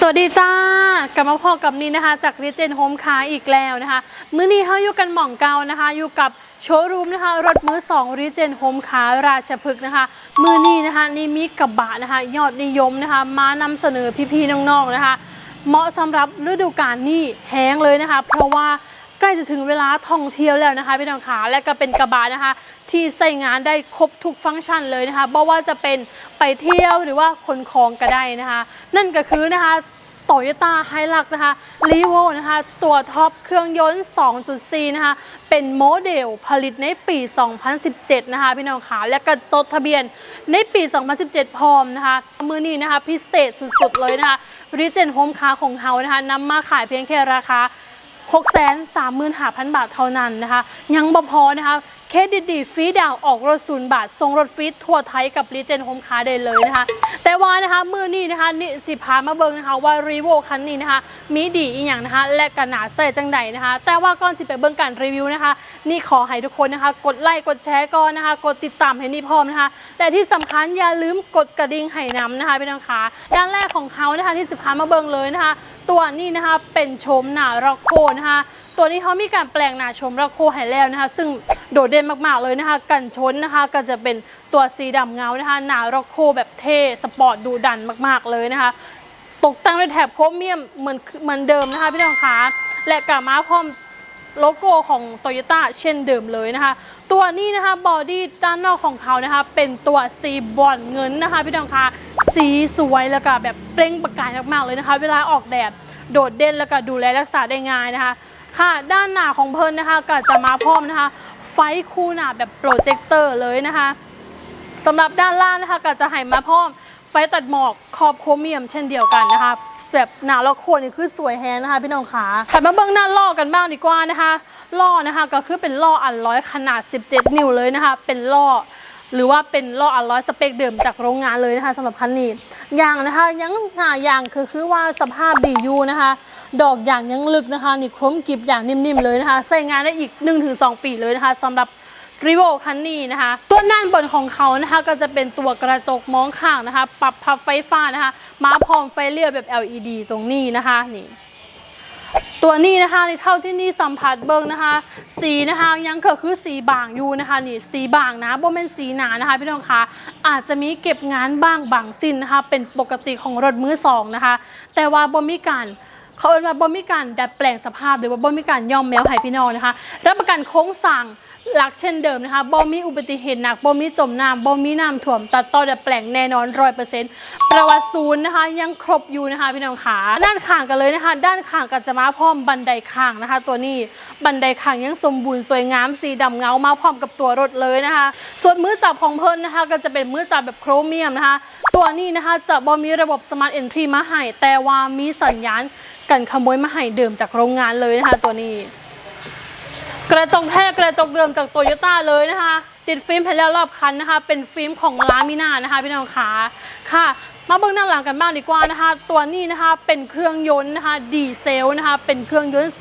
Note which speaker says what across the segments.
Speaker 1: สวัสดีจ้ากลับมาพอกับนี้นะคะ จากรีเจนโฮมคาอีกแล้วนะคะ มื้อนี้เขาอยู่กันหม่องเกานะคะ อยู่กับโชว์รูมนะคะ รถมือ2รีเจนโฮมคาราชพฤกษ์นะคะ มื้อนี้นะคะนี่มีกระบะนะคะ ยอดนิยมนะคะ มานำเสนอพี่ๆน้องๆนะคะ เหมาะสำหรับฤดูกาลนี้แห้งเลยนะคะ เพราะว่า ใกล้จะถึงเวลาท่องเที่ยวแล้วนะคะพี่น้องขาและก็เป็นกระบะนะคะ ที่ใส่งานได้ครบทุกฟังก์ชันเลยนะคะไม่ว่าจะเป็นไปเที่ยวหรือว่าขนของก็ได้นะคะ นั่นก็คือนะคะโตโยต้าไฮลักนะคะรีโวนะคะ ตัวท็อปเครื่องยนต์ 2.4 นะคะ เป็นโมเดลผลิตในปี 2017 นะคะ พี่น้องขาและก็จดทะเบียนในปี 2017 พร้อมนะคะ มือนี้นะคะ พิเศษสุดๆ เลยนะคะรีเจนโฮมคาของเฮานะคะนำมาขายเพียงแค่ราคา 635,000 บาทเท่านั้นนะคะ ยังบ่พอนะคะ เครดิตดีฟรีดาวออกรถศูนย์บาทส่งรถฟรีทั่วไทยกับรีเจนโฮมคาได้เลยนะคะ แต่ว่านะคะมือนี้นะคะนี่สิพามาเบิงนะคะว่ารีโวคันนี้นะคะ มีดีอีกอย่างนะคะ และกระหนาใส่จังใดนะคะ แต่ว่าก่อนที่ไปเบิ่งการรีวิวนะคะ นี่ขอให้ทุกคนนะคะ กดไลค์กดแชร์ก่อนนะคะ กดติดตามให้นี่พร้อมนะคะแต่ที่สำคัญอย่าลืมกดกระดิ่งให้นำนะคะพี่น้องคะด้านแรกของเขานะคะที่สิพามาเบิงเลยนะคะ ตัวนี้นะคะเป็นโฉมหนาร็อกโคนะคะ ตัวนี้เขามีการแปลงหน้าชมร็อกโคให้แล้วนะคะ ซึ่งโดดเด่นมากๆเลยนะคะ กันชนนะคะ ก็จะเป็นตัวสีดำเงานะคะหน้าร็อกโคแบบเท่สปอร์ตดูดันมากๆเลยนะคะ ตกแต่งด้วยแถบโครเมียมเหมือนเหมือนเดิมนะคะพี่น้องคะและกับมาพร้อมโลโก้ของโตโยต้าเช่นเดิมเลยนะคะ ตัวนี้นะคะบอดี้ด้านนอกของเขานะคะ เป็นตัวสีบอลเงินนะคะพี่น้องคะสีสวยแล้วก็แบบเปล่งประกายมากๆเลยนะคะ เวลาออกแดดโดดเด่นแล้วก็ดูแลรักษาได้ง่ายนะคะ ค่ะ ด้านหน้าของเพิ่นนะคะก็จะมาพร้อมนะคะ ไฟคู่หน้าแบบโปรเจคเตอร์เลยนะคะสำหรับด้านล่างนะคะก็จะให้มาพร้อมไฟตัดหมอกขอบโครเมียมเช่นเดียวกันนะคะแบบหนาแล้วโคนนี่คือสวยแฮงนะคะพี่น้องขาถัดมาเบื้องหน้าล่อกันบ้างดีกว่านะคะล่อนะคะก็คือเป็นล่ออันร้อยขนาด 17 นิ้วเลยนะคะ เป็นล่อหรือว่าเป็นล่ออันร้อยสเปคเดิมจากโรงงานเลยนะคะสำหรับคันนี้ยางนะคะยังหนายางคือคือว่าสภาพดีอยู่นะคะ ดอกอย่างยังลึกนะคะ นี่คล้มกริบอย่างนิ่มๆเลยนะคะใช้งานได้อีก 1-2 ปีเลยนะคะสำหรับรีโวคันนี้นะคะ ตัวด้านบนของเขานะคะก็จะเป็นตัวกระจกมองข้างนะคะ ปรับพับไฟฟ้านะคะ มาพร้อมไฟเลี้ยวแบบ LED ตรงนี้นะคะนี่ตัวนี้นะคะในเท่าที่นี่สัมผัสเบิ้งนะคะ สีนะคะยังก็คือสีบางอยู่นะคะนี่สีบางนะบ่เป็นสีหนานะคะพี่น้องคะอาจจะมีเก็บงานบ้างบางสิ้นนะคะ เป็นปกติของรถมือสองนะคะ แต่ว่าบ่มีการ เขาเอ่นว่าบ่มีการดัดแปลงสภาพหรือว่าบ่มีการย่อมแมวให้พี่น้องนะคะ รับประกันโครงสร้างหลักเช่นเดิมนะคะบ่มีอุบัติเหตุหนักบ่มีจมน้ำบ่มีน้ำท่วม ตัดต่อดัดแปลงแน่นอนร้อยเปอร์เซ็นต์ประวัติศูนย์นะคะ ยังครบอยู่นะคะพี่น้องขาด้านข้างกันเลยนะคะ ด้านข้างก็จะมาพร้อมบันไดข้างนะคะ ตัวนี้บันไดข้างยังสมบูรณ์สวยงามสีดำเงามาพร้อมกับตัวรถเลยนะคะ ส่วนมือจับของเพิ่นนะคะ ก็จะเป็นมือจับแบบโครเมียมนะคะ ตัวนี้นะคะจะบ่มีระบบสมาร์ทเอนทรีมาให้แต่ว่ามีสัญญาณ กันขโมยมาให้เดิมจากโรงงานเลยนะคะตัวนี้ กระจกแท้กระจกเดิมจากโตโยต้าเลยนะคะติดฟิล์มแผ่นแล้วรอบคันนะคะ เป็นฟิล์มของลามินานะคะพี่น้องขาค่ะ มาเบื้องหน้าหลังกันบ้างดีกว่านะคะ ตัวนี้นะคะเป็นเครื่องยนต์นะคะดีเซลนะคะ เป็นเครื่องยนต์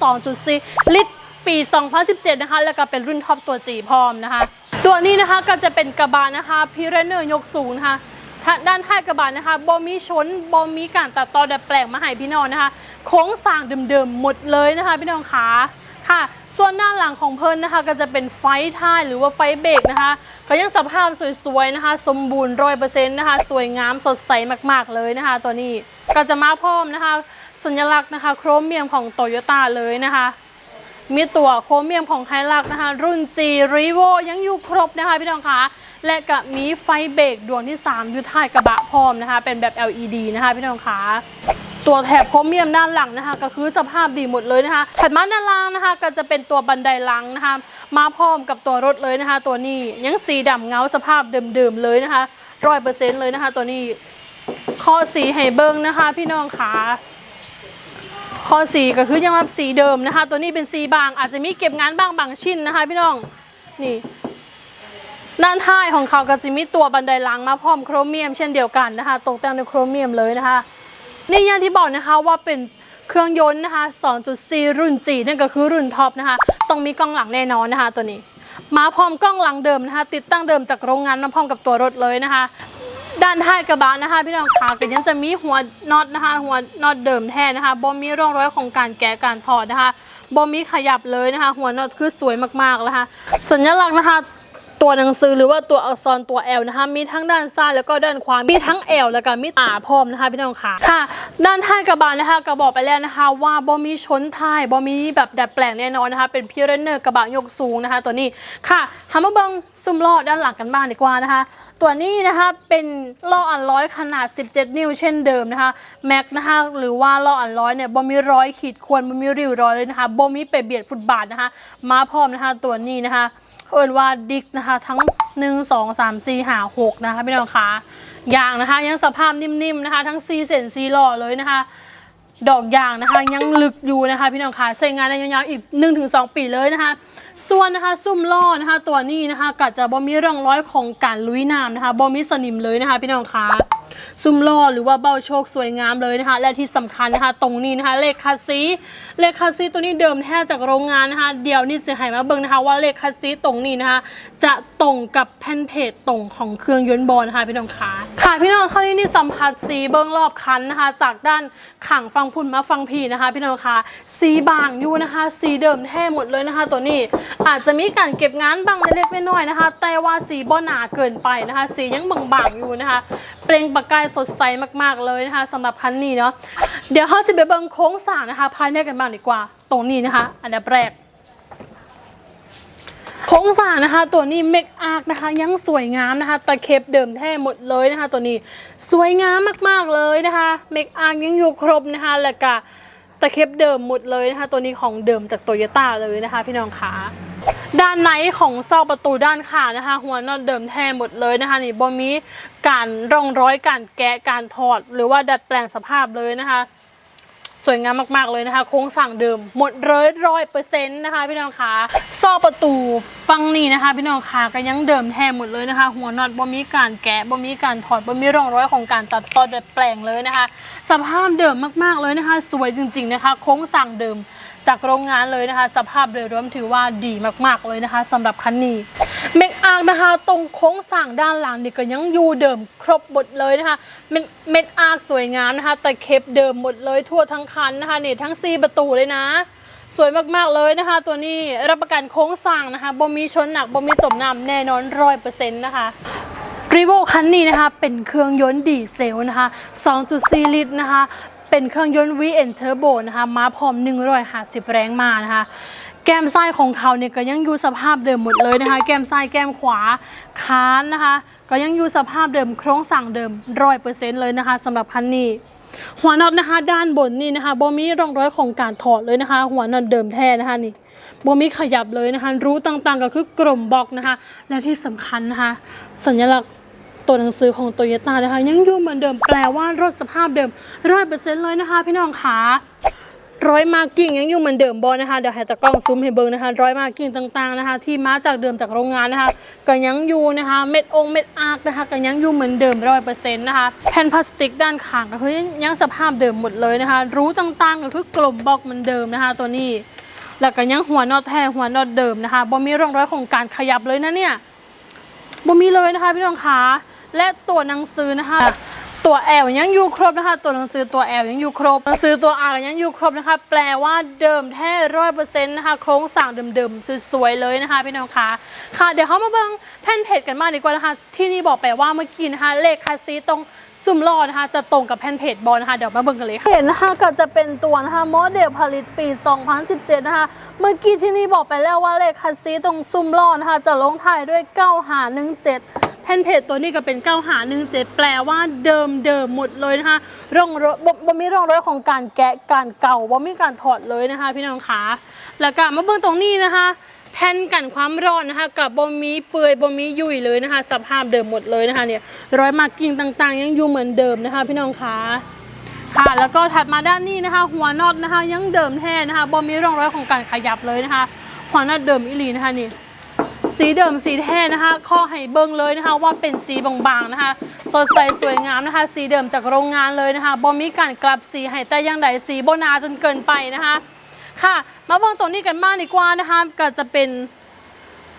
Speaker 1: 2.4 ลิตร ปี 2017 นะคะ แล้วก็เป็นรุ่นท็อปตัวจีพร้อมนะคะ ตัวนี้นะคะก็จะเป็นกระบะนะคะพิเรเนอร์ยกสูงนะคะ ด้านท้ายกระบะนะคะบอมีชนบอมีการตัดต่อดัดแปลงมาให้พี่น้องนะคะ โค้งสร้างเดิมๆหมดเลยนะคะ พี่น้องขาค่ะ ส่วนด้าหลังของเพิ่นนะคะ ก็จะเป็นไฟท้ายหรือว่าไฟเบรกนะคะก็ยังสภาพสวยๆนะคะ สมบูรณ์ร้อยเปอร์เซ็นต์นะคะ สวยงามสดใสมากๆเลยนะคะ ตัวนี้ก็จะมาพร้อมนะคะ สัญลักษณ์นะคะ โครเมียมของโตโยต้าเลยนะคะ มีตัวโครเมียมของไฮลักนะคะ รุ่น G r e v o ยังอยู่ครบนะคะพี่น้องคะ และก็มีไฟเบรกดวงที่ 3 อยู่ท้ายกระบะพร้อมนะคะ เป็นแบบ LED นะคะพี่น้องคะตัวแถบโครเมียมด้านหลังนะคะ ก็คือสภาพดีหมดเลยนะคะถัดมาด้านล่างนะคะ ก็จะเป็นตัวบันไดลังนะคะ มาพร้อมกับตัวรถเลยนะคะ ตัวนี้ยังสีดำเงาสภาพเดิมๆเลยนะคะร้อยเปอร์เซ็นต์เลยนะคะ ตัวนี้ข้อสีไฮเบิงนะคะ พี่น้องคะข้อสีก็คือยังแบบสีเดิมนะคะ ตัวนี้เป็นสีบางอาจจะมีเก็บงานบ้างบางชิ้นนะคะ พี่น้องนี่ ด้านท้ายของเขาก็จะมีตัวบันไดหลังมาพร้อมโครเมียมเช่นเดียวกันนะคะตกแต่งด้วยโครเมียมเลยนะคะ นี่อย่างที่บอกนะคะว่าเป็นเครื่องยนต์นะคะ 2.4 รุ่นจีนั่นก็คือรุ่นท็อปนะคะ ต้องมีกล้องหลังแน่นอนนะคะ ตัวนี้ มาพร้อมกล้องหลังเดิมนะคะ ติดตั้งเดิมจากโรงงานมาพร้อมกับตัวรถเลยนะคะ ด้านท้ายกระบะนะคะ พี่น้องขาก็ยังจะมีหัวน็อตนะคะ หัวน็อตเดิมแท้นะคะบ่มีร่องรอยของการแกะการถอดนะคะบ่มีขยับเลยนะคะ หัวน็อตคือสวยมากๆแล้วค่ะสัญลักษณ์นะคะ ตัวหนังสือหรือว่าตัวอักษรตัว L นะคะ มีทั้งด้านซ้ายแล้วก็ด้านขวา มีทั้ง L แล้วก็มีตาพร้อมนะคะพี่น้องค่ะค่ะ ด้านท้ายกระบะนะคะก็บอกไปแล้วนะคะ ว่าบ่มีชนท้ายบ่มีแบบดัดแปลงแน่นอนนะคะ เป็นพิเรนเนอร์กระบะยกสูงนะคะ ตัวนี้ค่ะทำมาเบิงซุ่มล้อด้านหลังกันบ้างดีกว่านะคะ ตัวนี้นะคะเป็นล้ออันร้อยขนาด 17 นิ้วเช่นเดิมนะคะแม็กนะคะหรือว่าล้ออันร้อยเนี่ยบ่มีร้อยขีดข่วนบ่มีริ้วรอยเลยนะคะบ่มีไปเบียดฟุตบาทนะคะ มาพร้อมนะคะตัวนี้นะคะ เอินว่าดิกนะคะ ทั้ง 1 2 3 4หา6นะคะพี่น้องคะยางนะคะ ยังสภาพนิ่มๆนะคะ ทั้งซีเซนซีหล่อเลยนะคะ ดอกยางนะคะยังลึกอยู่นะคะ พี่น้องคะใช้งานได้ยาวๆอีก 1-2 ปีเลยนะคะส่วนนะคะซุ่มล่อนะคะ ตัวนี้นะคะกัดจะบ่มีร่องรอยของการลุยน้ำนะคะบ่มีสนิมเลยนะคะ พี่น้องคะซุ่มล่อหรือว่าเบ้าโชคสวยงามเลยนะคะ และที่สำคัญนะคะ ตรงนี้นะคะ เลขคาซีเลขคาซีตัวนี้เดิมแท้จากโรงงานนะคะ เดี๋ยวนี่จะให้มาเบิ่งนะคะ ว่าเลขคาซีตรงนี้นะคะ จะตรงกับแผ่นเพจตรงของเครื่องยนต์บอลนะคะพี่น้องคะค่ะพี่น้องเข้านี่นี่สัมผัสสีเบิ้งรอบคันนะคะ จากด้านขังฟังพุ่นมาฟังพีนะคะ พี่น้องคะสีบางอยู่นะคะ สีเดิมแท้หมดเลยนะคะ ตัวนี้อาจจะมีการเก็บงานบางเล็กๆน้อยๆนะคะ แต่ว่าสีบ่หนาเกินไปนะคะ สียังบางๆอยู่นะคะ เปล่งประกายสดใสมากๆเลยนะคะสำหรับคันนี้เนาะเดี๋ยวเขาจะไปเบิ่งโค้งสร้างนะคะ ภายในกันบ้างดีกว่า ตรงนี้นะคะ อันดับแรกโครงสานะคะ ตัวนี้เมกอาร์กนะคะ ยังสวยงามนะคะตะเข็บเดิมแท้หมดเลยนะคะ ตัวนี้สวยงามมากๆเลยนะคะเมกอาร์กยังอยู่ครบนะคะ แล้วก็ตะเข็บเดิมหมดเลยนะคะ ตัวนี้ของเดิมจากโตโยต้าเลยนะคะ พี่น้องคะ ด้านในของซอกประตูด้านข้างนะคะ หัวน็อตเดิมแท้หมดเลยนะคะนี่บ่มีการร่องร้อยการแกะการถอด หรือว่าดัดแปลงสภาพเลยนะคะ สวยงามมากๆเลยนะคะ โครงสั่งเดิมหมดเลยร้อยเปอร์เซ็นต์นะคะพี่น้องคะซอกประตูฟังนี่นะคะ พี่น้องคะก็ยังเดิมแท้หมดเลยนะคะ หัวน็อตบ่มีการแกะบ่มีการถอดบ่มีร่องร้อยของการตัดต่อดัดแปลงเลยนะคะ สภาพเดิมมากๆเลยนะคะ สวยจริง ๆนะคะ โครงสั่งเดิม จากโรงงานเลยนะคะ สภาพโดยรวมถือว่าดีมากๆเลยนะคะสำหรับคันนี้เมกอาร์นะคะ ตรงโค้งสั่งด้านหลังนี่ก็ยังอยู่เดิมครบหมดเลยนะคะเม็ดเม็ดอาร์กสวยงามนะคะแต่เคปเดิมหมดเลยทั่วทั้งคันนะคะนี่ทั้งซีประตูเลยนะสวยมากๆเลยนะคะ ตัวนี้รับประกันโค้งสั่งนะคะบ่มีชนหนักบ่มีจมน้ำแน่นอนร้อยเปอร์เซ็นต์นะคะรีโวคันนี้นะคะ เป็นเครื่องยนต์ดีเซลนะคะ 2.4 ลิตรนะคะ เป็นเครื่องยนต์ VN Turbo นะคะมาพร้อม 150 แรงม้านะคะแก้มซ้ายของเขาเนี่ยก็ยังอยู่สภาพเดิมหมดเลยนะคะ แก้มซ้ายแก้มขวาคานนะคะ ก็ยังอยู่สภาพเดิมโครงสั่งเดิมร้อยเปอร์เซ็นต์เลยนะคะสำหรับคันนี้หัวน็อตนะคะด้านบนนี่นะคะบ่มีร่องรอยของการถอดเลยนะคะ หัวน็อตเดิมแท้นะคะนี่บ่มีขยับเลยนะคะ รู้ต่างๆก็คือกลมบล็อกนะคะ และที่สำคัญนะคะ สัญลักษณ์ ตัวหนังสือของโตโยต้านะคะยังอยู่เหมือนเดิมแปลว่ารถสภาพเดิมร้อยเปอร์เซ็นต์เลยนะคะ พี่น้องขาร้อยมาร์กิ้งยังอยู่เหมือนเดิมบอนะคะเดี๋ยวให้ตะกล้องซูมให้เบิ่งนะคะร้อยมาร์กิ้งต่างๆนะคะ ที่มาจากเดิมจากโรงงานนะคะก็ยังอยู่นะคะเม็ดองเม็ดอาร์กนะคะก็ยังอยู่เหมือนเดิมร้อยเปอร์เซ็นต์นะคะแผ่นพลาสติกด้านข้างก็คือยังสภาพเดิมหมดเลยนะคะ รู้ต่างๆก็คือกลมบล็อกเหมือนเดิมนะคะ ตัวนี้ แล้วก็ยังหัวน็อตแท้หัวน็อตเดิมนะคะบ่มีร่องรอยของการขยับเลยนะเนี่ยบ่มีเลยนะคะพี่น้องคะ และตัวหนังสือนะคะตัว L ยังอยู่ครบนะคะ ตัวหนังสือตัว L ยังอยู่ครบหนังสือตัว R ยังอยู่ครบนะคะ แปลว่าเดิมแท้ร้อยเปอร์เซ็นต์นะคะ โครงสร้างเดิมๆสวยๆเลยนะคะพี่น้องคะค่ะ เดี๋ยวเขามาเบิ่งแผ่นเพจกันมากดีกว่านะคะ ที่นี่บอกไปว่าเมื่อกี้นะคะ เลขคาซีตรงซุ่มล้อนะคะ จะตรงกับแผ่นเพจบอลนะคะเดี๋ยวมาเบิ่งกันเลยค่ะเห็นนะคะก็จะเป็นตัวนะคะโมเดลผลิตปี 2017 นะคะ เมื่อกี้ที่นี่บอกไปแล้วว่าเลขคาซีตรงซุ่มล้อนะคะ จะลงท้ายด้วย 9517 แผ่นเพจตัวนี้ก็เป็น9หา17แปลว่าเดิมเดิมหมดเลยนะคะร่องรอยบ่บ่มีร่องรอยของการแกะการเก่าบ่มีการถอดเลยนะคะ พี่น้องคะแล้วก็มาเบิ่งตรงนี้นะคะแผ่นกันความร้อนนะคะกับบ่มีเปื่อยบ่มียุ่ยเลยนะคะ สภาพเดิมหมดเลยนะคะเนี่ยรอยมากิ้งต่างๆ ยังอยู่เหมือนเดิมนะคะ พี่น้องคะค่ะแล้วก็ถัดมาด้านนี้นะคะ หัวน็อตนะคะ ยังเดิมแท้นะคะบ่มีร่องรอยของการขยับเลยนะคะหัวน็อตเดิมอีลีนะคะนี่ สีเดิมสีแท้นะคะข้อให้เบิ่งเลยนะคะว่าเป็นสีบางๆนะคะ สดใสสวยงามนะคะ สีเดิมจากโรงงานเลยนะคะบ่มีการกลับสีให้แต่ยังใดสีโบนาจนเกินไปนะคะ ค่ะ มาเบิ่งตรงนี้กันบ้างดีกว่านะคะก็จะเป็น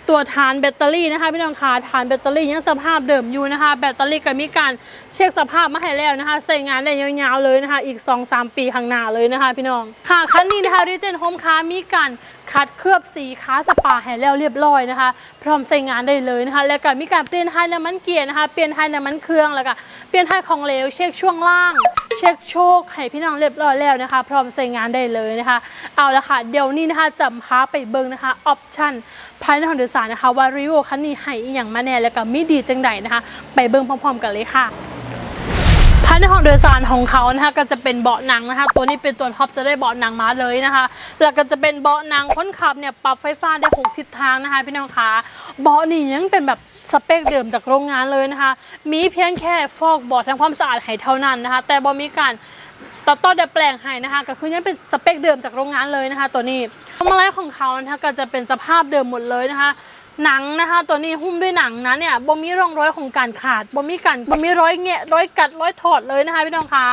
Speaker 1: ตัวฐานแบตเตอรี่นะคะพี่น้องคะฐานแบตเตอรี่ยังสภาพเดิมอยู่นะคะ แบตเตอรี่ก็มีการเช็คสภาพมาให้แล้วนะคะใส่งานได้ยาวๆเลยนะคะ อีก 2-3 ปีข้างหน้าเลยนะคะ พี่น้องค่ะคันนี้นะคะรีเจนโฮมค้ามีการคัดเคลือบสีค้าสปาให้แล้วเรียบร้อยนะคะ พร้อมใส่งานได้เลยนะคะ แล้วก็มีการเปลี่ยนไฮน้ำมันเกียร์นะคะเปลี่ยนไฮน้ำมันเครื่องแล้วก็เปลี่ยนไฮของเหลวเช็คช่วงล่าง เช็คโชคให้พี่น้องเรียบร้อยแล้วนะคะ พร้อมใส่งานได้เลยนะคะ เอาละค่ะ เดี๋ยวนี้นะคะจำพาไปเบิ่งนะคะออปชั่นภายในห้องโดยสารนะคะว่ารีวิวคันนี้ให้อหย่างมาแน่แล้วก็มีดีจังใดนะคะ ไปเบิ่งพร้อม ๆ กันเลยค่ะภายในห้องโดยสารของเขานะคะก็จะเป็นเบาะหนังนะคะ ตัวนี้เป็นตัวท็อปจะได้เบาะหนังมาเลยนะคะ แล้วก็จะเป็นเบาะหนังคนขับเนี่ยปรับไฟฟ้าได้หกทิศทางนะคะ พี่น้องคะเบาะนี่ยังเป็นแบบ สเปคเดิมจากโรงงานเลยนะคะ มีเพียงแค่ฟอกบาะทำความสะอาดให้เท่านั้นนะคะ แต่บ่มีการตัดต่อดัดแปลงให้นะคะก็คือยังเป็นสเปคเดิมจากโรงงานเลยนะคะ ตัวนี้พวงมาลัยของเขานะคะก็จะเป็นสภาพเดิมหมดเลยนะคะ หนังนะคะ ตัวนี้หุ้มด้วยหนังนะเนี่ยบ่มีร่องรอยของการขาดบ่มีการบ่มีรอยแงะรอยกัดรอยถอดเลยนะคะพี่น้องคะ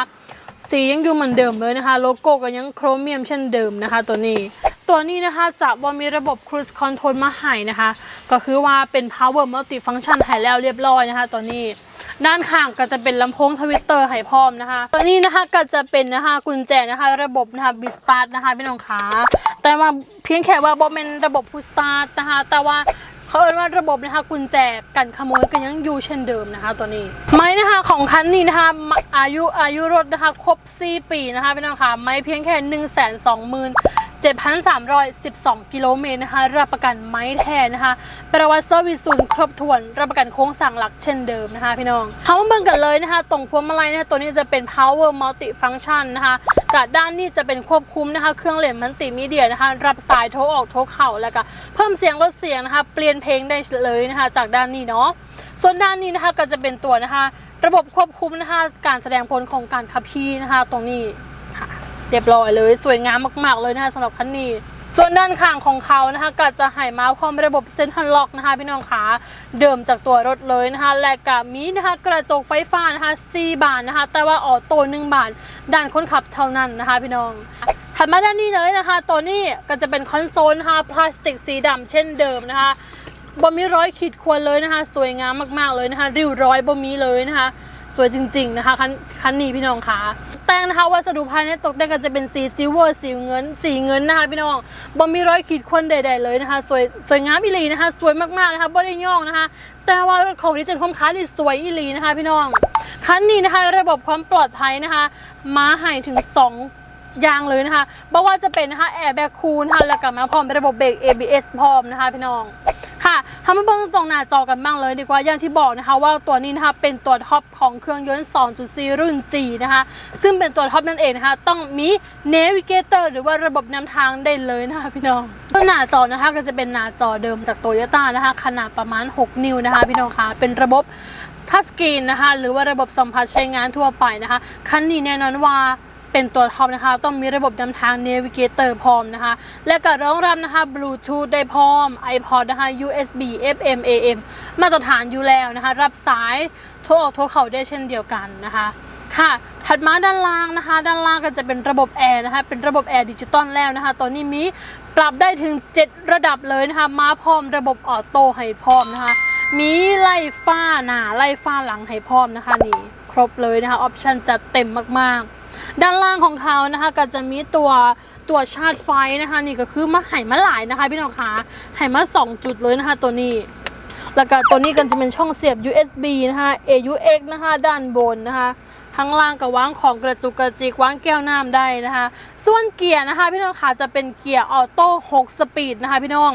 Speaker 1: สียังอยู่เหมือนเดิมเลยนะคะ โลโก้ก็ยังโครเมียมเช่นเดิมนะคะ ตัวนี้ ตัวนี้นะคะจะบมีระบบ cruise control มาให้นะคะ ก็คือว่าเป็น power multi function ให้แล้วเรียบร้อยนะคะตัวนี้ด้านข้างก็จะเป็นลำโพงทวิตเตอร์ให้พร้อมนะคะ ตัวนี้นะคะก็จะเป็นนะคะกุญแจนะคะ ระบบนะคะบิสตาร์ทนะคะพี่น้องขาแต่ว่าเพียงแค่ว่าบอเป็นระบบพุสตาร์ทนะคะ แต่ว่า เขาเอ่ยว่าระบบนะคะกุญแจกันขโมยกันยังอยู่เช่นเดิมนะคะตัวนี้ ไม้นะคะของคันนี้นะคะอายุอายุรถนะคะครบ4ปีนะคะพี่น้องค่ะไม้เพียงแค่1 2 0 0 0 7,312 กิโลเมตรนะคะ รับประกันไม้แทนนะคะประวัติเซอร์วิสศูนย์ครบถ้วน รับประกันโค้งสั่งหลักเช่นเดิมนะคะพี่น้องเขามาเบิ่งกันเลยนะคะ ตรงพวงมาลัยนะคะตัวนี้จะเป็น power multi function นะคะกับด้านนี้จะเป็นควบคุมนะคะ เครื่องเล่นมัลติมีเดียนะคะ รับสายโทรออกโทรเข้าแล้วก็เพิ่มเสียงลดเสียงนะคะ เปลี่ยนเพลงได้เลยนะคะ จากด้านนี้เนาะ ส่วนด้านนี้นะคะก็จะเป็นตัวนะคะ ระบบควบคุมนะคะ การแสดงผลของการขับขี่นะคะ ตรงนี้ เรียบร้อยเลยสวยงามมาก ๆ เลยนะคะสำหรับคันนี้ ส่วนด้านข้างของเขานะคะก็จะให้มาพร้อมระบบเซ็นทรัลล็อกนะคะพี่น้องขาเดิมจากตัวรถเลยนะคะและก็มีนะคะกระจกไฟฟ้านะคะ4บานนะคะ แต่ว่าออโต้หนึ่งบานด้านคนขับเท่านั้นนะคะพี่น้องถัดมาด้านนี้เลยนะคะ ตัวนี้ก็จะเป็นคอนโซลนะคะพลาสติกสีดำเช่นเดิมนะคะบ่มีร้อยขีดควรเลยนะคะ สวยงามมากๆเลยนะคะ ริ้วร้อยบ่มีเลยนะคะ สวยจริง ๆ นะคะคันคันนี้พี่น้องคะแต่งนะคะวัสดุภายในตกแต่งก็จะเป็นสีซิลเวอร์สีเงิน สีเงินนะคะพี่น้องบ่มีรอยขีดข่วนใดๆเลยนะคะ สวยสวยงามอีหลีนะคะ สวยมากๆนะคะบ่ได้ย่องนะคะ แต่ว่ารถของดิจิทัลคอมค้านี่สวยอีหลีนะคะ พี่น้องคันนี้นะคะ ระบบความปลอดภัยนะคะ มาให้ถึง2อย่างเลยนะคะบ่ว่าจะเป็นนะคะแอร์แบ็คคูลนะคะแล้วก็มาพร้อมระบบเบรก ABS พร้อมนะคะพี่น้อง ทำมาเบิ่งตรงหน้าจอกันบ้างเลยดีกว่าอย่างที่บอกนะคะว่าตัวนี้นะคะเป็นตัวท็อปของเครื่องยนต์ 2.4 รุ่น G นะคะซึ่งเป็นตัวท็อปนั่นเองนะคะต้องมี Navigator หรือว่าระบบนำทางได้เลยนะคะพี่น้องหน้าจอนะคะก็จะเป็นหน้าจอเดิมจากโตโยต้านะคะ ขนาดประมาณ 6 นิ้วนะคะพี่น้องคะเป็นระบบทัชสกรีนนะคะหรือว่าระบบสัมผัสใช้งานทั่วไปนะคะคันนี้แน่นอนว่า เป็นตัวท็อปนะคะ ต้องมีระบบนำทาง Navigator พร้อมนะคะ และก็รองรับนะคะ Bluetooth ได้พร้อม iPod นะคะ USB FM AM มาตรฐานอยู่แล้วนะคะ รับสายโทรออกโทรเข้าได้เช่นเดียวกันนะคะค่ะ ถัดมาด้านล่างนะคะ ด้านล่างก็จะเป็นระบบแอร์นะคะ เป็นระบบแอร์ดิจิตอลแล้วนะคะตัวนี้มีปรับได้ถึง 7 ระดับเลยนะคะ มาพร้อมระบบออโต้ให้พร้อมนะคะ มีไล่ฟ้าหน้าไล่ฟ้าหลังให้พร้อมนะคะนี่ ครบเลยนะคะ ออปชันจัดเต็มมากๆ ด้านล่างของเขานะคะก็จะมีตัวตัวชาร์จไฟนะคะ นี่ก็คือมาไห่มาหลายนะคะพี่น้องคะไห่มา 2 จุดเลยนะคะ ตัวนี้แล้วก็ตัวนี้ก็จะเป็นช่องเสียบ USB นะคะ AUX นะคะ ด้านบนนะคะข้างล่างก็วางของกระจุกกระจิกวางแก้วน้ำได้นะคะ ส่วนเกียร์นะคะ พี่น้องคะจะเป็นเกียร์ออโต้6สปีดนะคะ พี่น้อง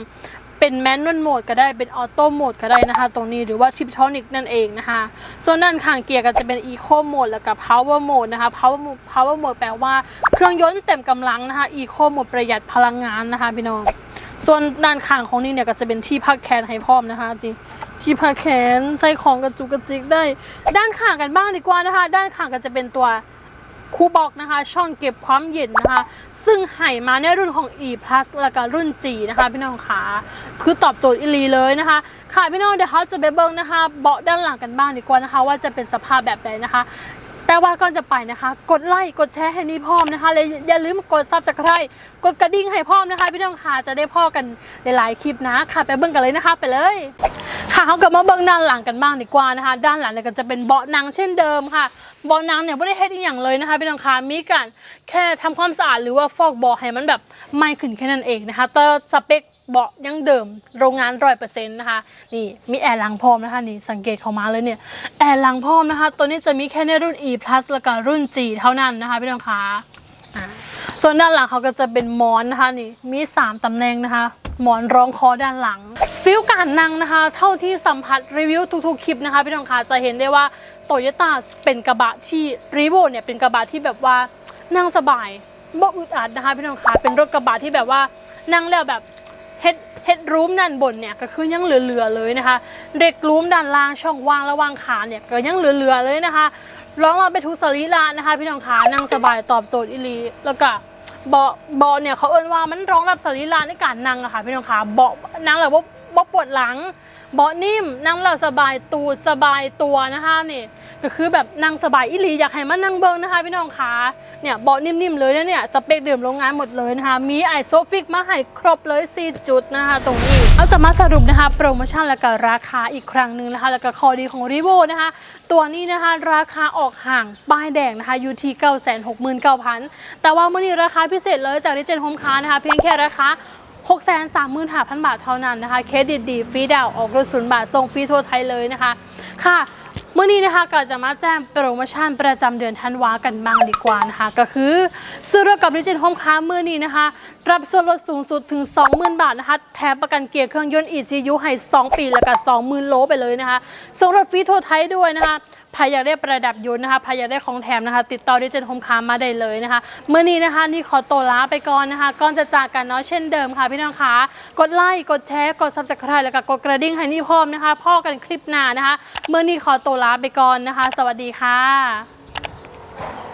Speaker 1: เป็นแมนนวลโหมดก็ได้เป็นออโต้โหมดก็ได้นะคะ ตรงนี้หรือว่าชิปทอนิกนั่นเองนะคะส่วนด้านข้างเกียร์ก็จะเป็นอีโคโหมดแล้วก็พาวเวอร์โหมดนะคะพาวเวอร์พาวเวอร์โหมดแปลว่าเครื่องยนต์เต็มกำลังนะคะอีโคโหมดประหยัดพลังงานนะคะพี่น้องส่วนด้านข้างของนี่เนี่ยก็จะเป็นที่พักแขนให้พร้อมนะคะติที่พักแขนใส่ของกระจุกกระจิกได้ ด้านข้างกันบ้างดีกว่านะคะ ด้านข้างก็จะเป็นตัว คูบ็อกนะคะ ช่องเก็บความเย็นนะคะ ซึ่งให้มาในรุ่นของ E plus แล้วก็รุ่น G นะคะ พี่น้องขาคือตอบโจทย์อีหลีเลยนะคะ ค่ะพี่น้องเดี๋ยวเขาจะไปเบิ่งนะคะ เบาะด้านหลังกันบ้างดีกว่านะคะ ว่าจะเป็นสภาพแบบใดนะคะแต่ว่าก่อนจะไปนะคะ กดไลค์กดแชร์ให้นี่พร้อมนะคะและอย่าลืมกดซับสไครต์กดกระดิ่งให้พร้อมนะคะ พี่น้องค่ะจะได้พ่อกันหลายๆคลิปนะค่ะไปเบิ่งกันเลยนะคะ ไปเลย ค่ะเขากลับมาเบิ่งด้านหลังกันบ้างดีกว่านะคะ ด้านหลังเนี่ยก็จะเป็นเบาะนั่งเช่นเดิมค่ะบาะหนังเนี่ยไม่ได้เฮ็ดอหย่างเลยนะคะพี่น้องคะมีการแค่ทำความสะอาดหรือว่าฟอกเบาะให้มันแบบไม่ขึ้นแค่นั้นเองนะคะแต่สเปคเบาะยังเดิมโรงงานร้อยเปอร์เซ็นต์นะคะนี่มีแอร์ลังพร้อมนะคะนี่สังเกตเขามาเลยเนี่ยแอร์ลังพร้อมนะคะ ตัวนี้จะมีแค่ในรุ่น E plus แล้วก็รุ่น G เท่านั้นนะคะพี่น้องคะอ่าส่วนด้านหลังเขาก็จะเป็นมอนนะคะนี่มีสามตำแหน่งนะคะ หมอนรองคอด้านหลัง ฟิลการนั่งนะคะ เท่าที่สัมผัสรีวิวทุกๆคลิปนะคะพี่น้องคะจะเห็นได้ว่าโตโยต้าเป็นกระบะที่รีโวเนี่ยเป็นกระบะที่แบบว่านั่งสบายบ่อึดอัดนะคะพี่น้องคะเป็นรถกระบะที่แบบว่านั่งแล้วแบบเฮ็ดเฮ็ดรูมด้านบนเนี่ยก็คือยังเหลือๆเลยนะคะ เด็กรูมด้านล่างช่องว่างระหว่างขาเนี่ยก็ยังเหลือๆเลยนะคะลองมาไปทุกสรีระนะคะ พี่น้องคะนั่งสบายตอบโจทย์อิลีแล้วก็ เบาะเบาะเนี่ยเขาเอิ้นว่ามันรองรับสรีระในการนั่งอะค่ะพี่น้องคะเบาะนั่งแล้วว่าบ่ปวดหลัง เบาะนิ่มนั่งแล้วสบายตัวสบายตัวนะคะนี่ ก็คือแบบนั่งสบายอิลีอยากให้มันนั่งเบิ้งนะคะพี่น้องคะเนี่ยเบาะนิ่มๆเลยนะเนี่ยสเปคเดิมโรงงานหมดเลยนะคะ มีไอโซฟิกมาให้ครบเลย 4 จุดนะคะ ตรงนี้เราจะมาสรุปนะคะ โปรโมชั่นและก็ราคาอีกครั้งหนึ่งนะคะ แล้วก็ข้อดีของรีโวนะคะ ตัวนี้นะคะราคาออกห่างป้ายแดงนะคะอยู่ที่969,000 แต่ว่ามื่อนี้ราคาพิเศษเลยจากดิเจนโฮมคานะคะ เพียงแค่ราคา635,000 บาทเท่านั้นนะคะ เครดิตดีฟรีดาวน์ออกรถศูนย์บาทส่งฟรีทั่วไทยเลยนะคะ ค่ะ มื่อนี้นะคะก็จะมาแจ้งโปรโมชั่นประจำเดือนธันวากันบ้างดีกว่านะคะก็คือซื้อรถกับดิจิทัลโฮมค้าเมื่อนี้นะคะ รับส่วนลดสูงสุดถึง 20,000 บาทนะคะแถมประกันเกียร์เครื่องยนต์ ECU ให้ 2 ปีแล้วก็20,000 โลไปเลยนะคะส่งรถฟรีทั่วไทยด้วยนะคะ ใครอยากได้ประดับยนต์นะคะใครอยากได้ของแถมนะคะ ติดต่อดิจิทัลโฮมคามาได้เลยนะคะเมื่อนี้นะคะนี่ขอตัวลาไปก่อนนะคะ ก่อนจะจากกันเนาะเช่นเดิมค่ะพี่น้องคะกดไลค์กดแชร์กดซับสไครต์แล้วก็กดกระดิ่งให้นี่พร้อมนะคะพ่อกันคลิปหน้านะคะเมื่อนี้ขอตัวลาไปก่อนนะคะ สวัสดีค่ะ